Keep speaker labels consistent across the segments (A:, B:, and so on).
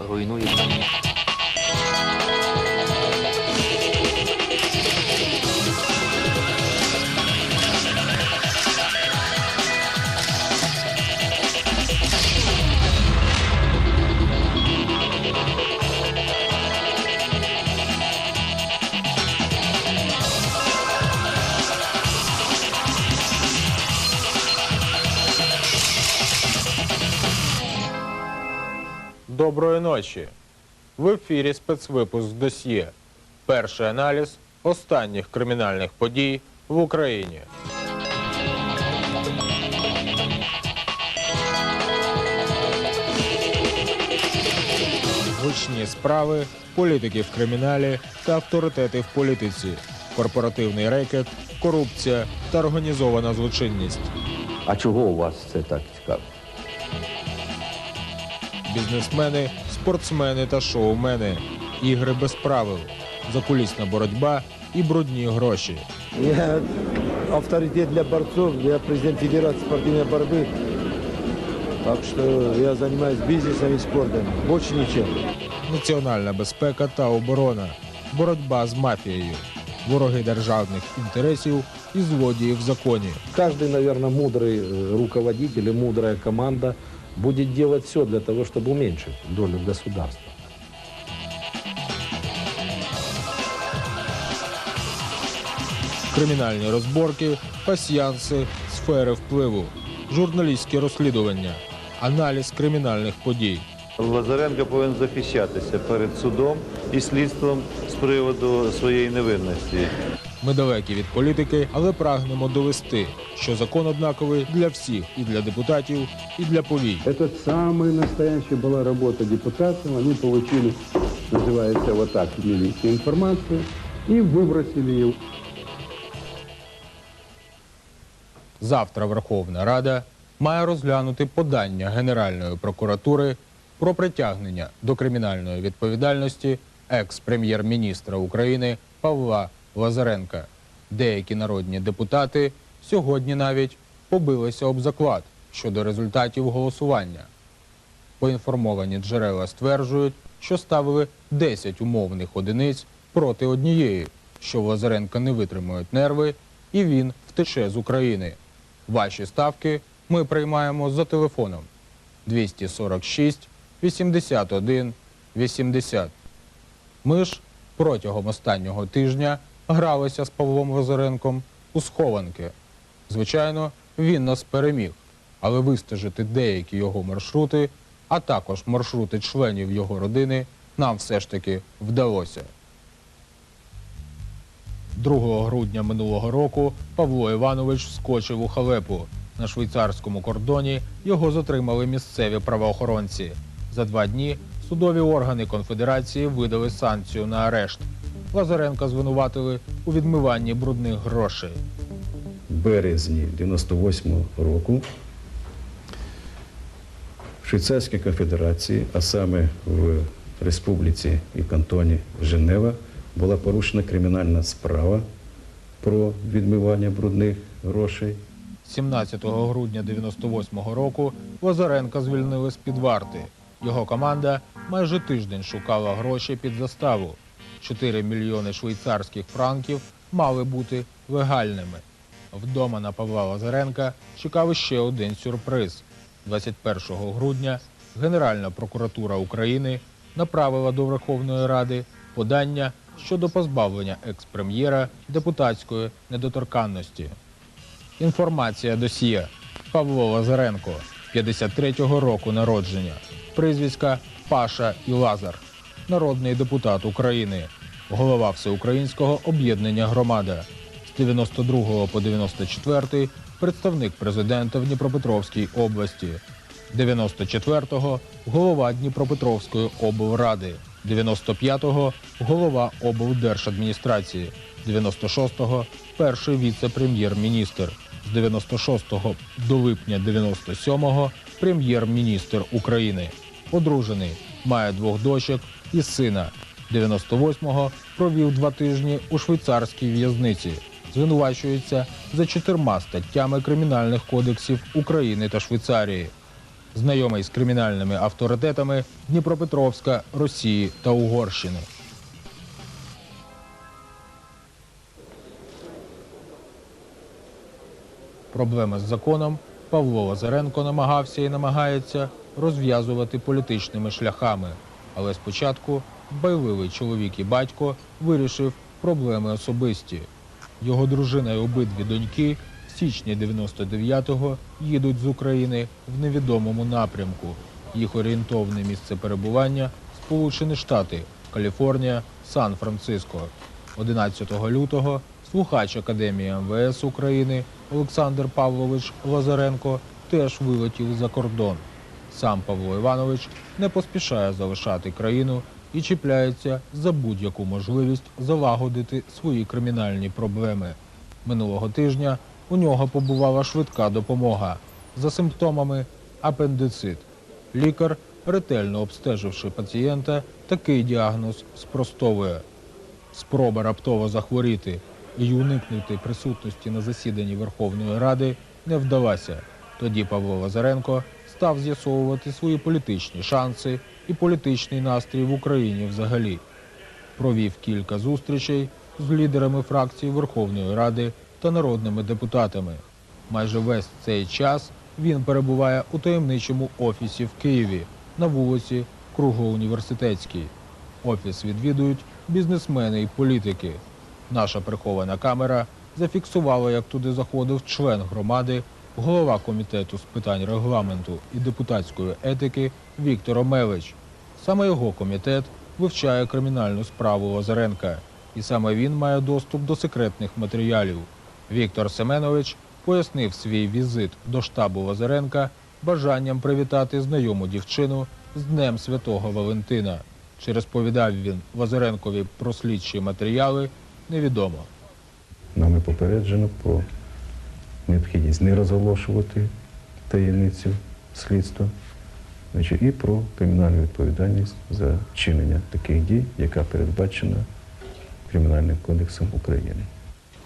A: руйнує.
B: Доброї ночі. В ефірі спецвипуск досьє. Перший аналіз останніх кримінальних подій в Україні. Гучні справи, політики в криміналі та авторитети в політиці, корпоративний рекет, корупція та організована злочинність.
C: А чого у вас це так цікаво?
B: Бізнесмени, спортсмени та шоумени, ігри без правил, закулісна боротьба і брудні гроші.
D: Я авторитет для борцов, я президент Федерации спортивной борьбы. Так что я занимаюсь бизнесом и спортом. Больше ничем.
B: Національна безпека та оборона, боротьба з мафією, вороги державних інтересів і злодії в законі.
E: Каждый, наверное, мудрый э, руководитель и мудрая команда будет делать все для того, чтобы уменьшить долю государства.
B: Кримінальні розборки, пасьянси, сфери впливу, журналістські розслідування, аналіз кримінальних подій.
F: Лазаренко повинен захищатися перед судом і слідством з приводу своєї невинності.
B: Ми далекі від політики, але прагнемо довести, що закон однаковий для всіх і для депутатів, і для повій.
G: Это самая настоящая была работа депутатов. Они получили, называется вот так, милиция, информацию и выбросили ее.
B: Завтра Верховна Рада має розглянути подання Генеральної прокуратури про притягнення до кримінальної відповідальності екс-прем'єр-міністра України Павла Лазаренка. Деякі народні депутати сьогодні навіть побилися об заклад щодо результатів голосування. Поінформовані джерела стверджують, що ставили 10 умовних одиниць проти однієї, що в Лазаренка не витримують нерви, і він втече з України. Ваші ставки ми приймаємо за телефоном 246 81 80. Ми ж протягом останнього тижня гралися з Павлом Лазаренком у схованки. Звичайно, він нас переміг, але вистежити деякі його маршрути, а також маршрути членів його родини, нам все ж таки вдалося. 2 грудня минулого року Павло Іванович вскочив у халепу. На швейцарському кордоні його затримали місцеві правоохоронці. За два дні судові органи конфедерації видали санкцію на арешт. Лазаренка звинуватили у відмиванні брудних грошей.
G: В березні 98-го року в Швейцарській конфедерації, а саме в Республіці і кантоні Женева, була порушена кримінальна справа про відмивання брудних грошей.
B: 17 грудня 98-го року Лазаренка звільнили з-під варти. Його команда майже тиждень шукала гроші під заставу. 4 мільйони швейцарських франків мали бути легальними. Вдома на Павла Лазаренка чекав ще один сюрприз. 21 грудня Генеральна прокуратура України направила до Верховної Ради подання щодо позбавлення екс-прем'єра депутатської недоторканності. Інформація досьє. Павло Лазаренко, 53-го року народження. Прізвиська Паша і Лазар. Народний депутат України. Голова Всеукраїнського об'єднання Громада. З 92 по 94 представник президента в Дніпропетровській області. 94-го голова Дніпропетровської облради. 95-го голова облдержадміністрації. 96-го перший віце-прем'єр-міністр. З 96-го до липня 97-го прем'єр-міністр України. Одружений, має двох дочок і сина. 98-го провів два тижні у швейцарській в'язниці. Звинувачується за чотирма статтями кримінальних кодексів України та Швейцарії. знайомий з кримінальними авторитетами Дніпропетровська, Росії та Угорщини. Проблеми з законом Павло Лазаренко намагався і намагається розв'язувати політичними шляхами. Але спочатку байливий чоловік і батько вирішив проблеми особисті. Його дружина і обидві доньки в січні 99-го їдуть з України в невідомому напрямку. Їх орієнтовне місце перебування Сполучені Штати, Каліфорнія, Сан-Франциско. 11 лютого слухач Академії МВС України Олександр Павлович Лазаренко теж вилетів за кордон. Сам Павло Іванович не поспішає залишати країну і чіпляється за будь-яку можливість залагодити свої кримінальні проблеми. Минулого тижня у нього побувала швидка допомога за симптомами апендицит. Лікар, ретельно обстеживши пацієнта, такий діагноз спростовує. Спроба раптово захворіти і уникнути присутності на засіданні Верховної Ради не вдалася. Тоді Павло Лазаренко став з'ясовувати свої політичні шанси і політичний настрій в Україні взагалі. Провів кілька зустрічей з лідерами фракцій Верховної Ради та народними депутатами. Майже весь цей час він перебуває у таємничому офісі в Києві на вулиці Кругоуніверситетській. Офіс відвідують бізнесмени і політики. Наша прихована камера зафіксувала, як туди заходив член громади, голова комітету з питань регламенту і депутатської етики Віктор Омелич. Саме його комітет вивчає кримінальну справу Лазаренка, і саме він має доступ до секретних матеріалів. Віктор Семенович пояснив свій візит до штабу Лазаренка бажанням привітати знайому дівчину з Днем Святого Валентина. Чи розповідав він Лазаренкові про слідчі матеріали, невідомо.
G: Нами попереджено про необхідність не розголошувати таємницю слідства, значить, і про кримінальну відповідальність за вчинення таких дій, яка передбачена Кримінальним кодексом України.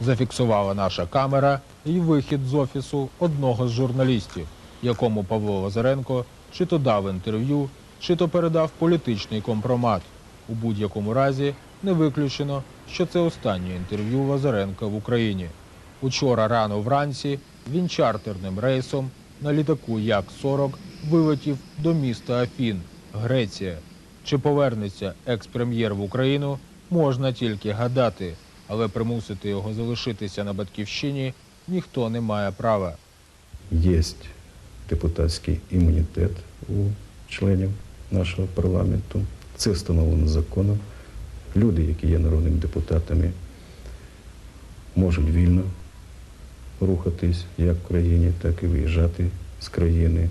B: Зафіксувала наша камера і вихід з офісу одного з журналістів, якому Павло Лазаренко чи то дав інтерв'ю, чи то передав політичний компромат. У будь-якому разі не виключено, що це останнє інтерв'ю Лазаренка в Україні. Учора рано вранці він чартерним рейсом на літаку Як-40 вилетів до міста Афін, Греція. Чи повернеться екс-прем'єр в Україну, можна тільки гадати, але примусити його залишитися на батьківщині ніхто не має права.
G: Є депутатський імунітет у членів нашого парламенту. Це встановлено законом. Люди, які є народними депутатами, можуть вільно рухатись як в країні, так і виїжджати з країни.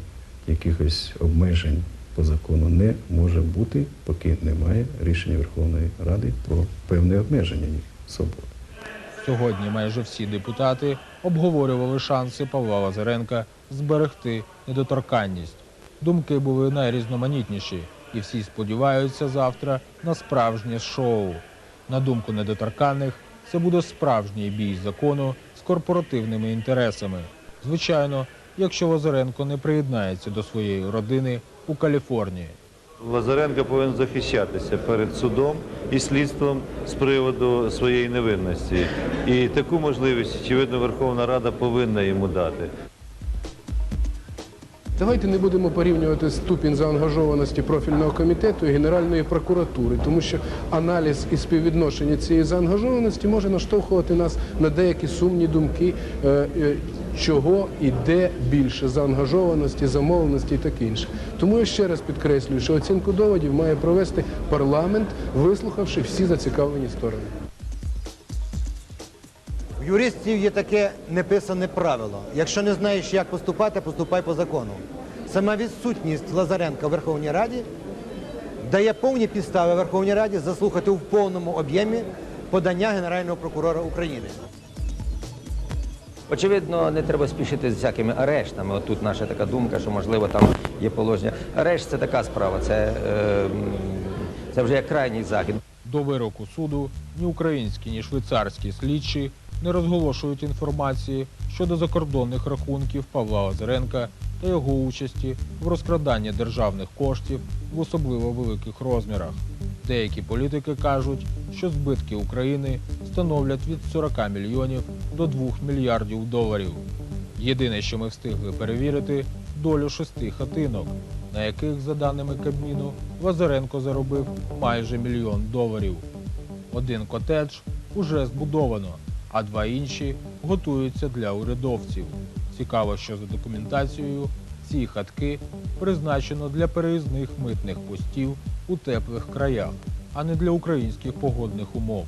G: Якихось обмежень по закону не може бути, поки немає рішення Верховної Ради про певне обмеження їх свободи.
B: Сьогодні майже всі депутати обговорювали шанси Павла Лазаренка зберегти недоторканність. Думки були найрізноманітніші, і всі сподіваються завтра на справжнє шоу. На думку недоторканних, це буде справжній бій закону з корпоративними інтересами. Звичайно, якщо Лазаренко не приєднається до своєї родини у Каліфорнії.
F: Лазаренко повинен захищатися перед судом і слідством з приводу своєї невинності. І таку можливість, очевидно, Верховна Рада повинна йому дати.
A: Давайте не будемо порівнювати ступінь заангажованості профільного комітету і Генеральної прокуратури, тому що аналіз і співвідношення цієї заангажованості може наштовхувати нас на деякі сумні думки, е, е, чого і де більше заангажованості, замовленості і таке інше. Тому я ще раз підкреслюю, що оцінку доводів має провести парламент, вислухавши всі зацікавлені сторони.
H: У юристів є таке неписане правило. Якщо не знаєш, як поступати, поступай по закону. Сама відсутність Лазаренка в Верховній Раді дає повні підстави Верховній Раді заслухати в повному об'ємі подання Генерального прокурора України.
I: Очевидно, не треба спішити з всякими арештами. От тут наша така думка, що можливо там є положення. Арешт це така справа, це, е, це вже як крайній захід.
B: До вироку суду ні українські, ні швейцарські слідчі не розголошують інформації щодо закордонних рахунків Павла Озеренка та його участі в розкраданні державних коштів в особливо великих розмірах. Деякі політики кажуть, що збитки України становлять від 40 мільйонів до 2 мільярдів доларів. Єдине, що ми встигли перевірити, долю шести хатинок, на яких, за даними Кабміну, Лазаренко заробив майже мільйон доларів. Один котедж уже збудовано, а два інші готуються для урядовців. Цікаво, що за документацією ці хатки призначено для переїзних митних постів у теплих краях, а не для українських погодних умов.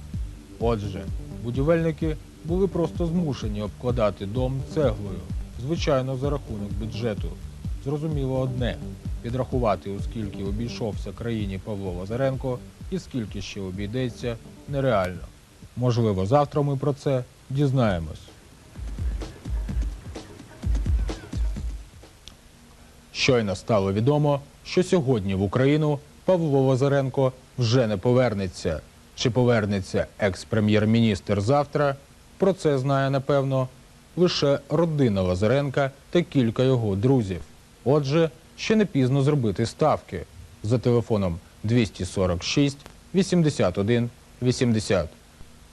B: Отже, будівельники були просто змушені обкладати дом цеглою, звичайно, за рахунок бюджету. Зрозуміло одне підрахувати, у скільки обійшовся країні Павло Лазаренко і скільки ще обійдеться, нереально. Можливо, завтра ми про це дізнаємось. Щойно стало відомо, що сьогодні в Україну Павло Лазаренко вже не повернеться. Чи повернеться екс-прем'єр-міністр завтра? Про це знає, напевно, лише родина Лазаренка та кілька його друзів. Отже, ще не пізно зробити ставки за телефоном 246 81 80.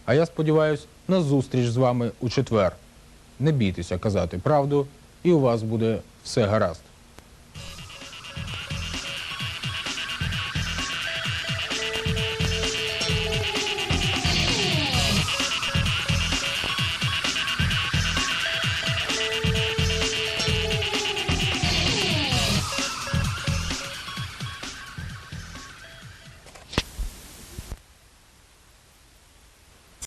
B: А я сподіваюся на зустріч з вами у четвер. Не бійтеся казати правду, і у вас буде все гаразд.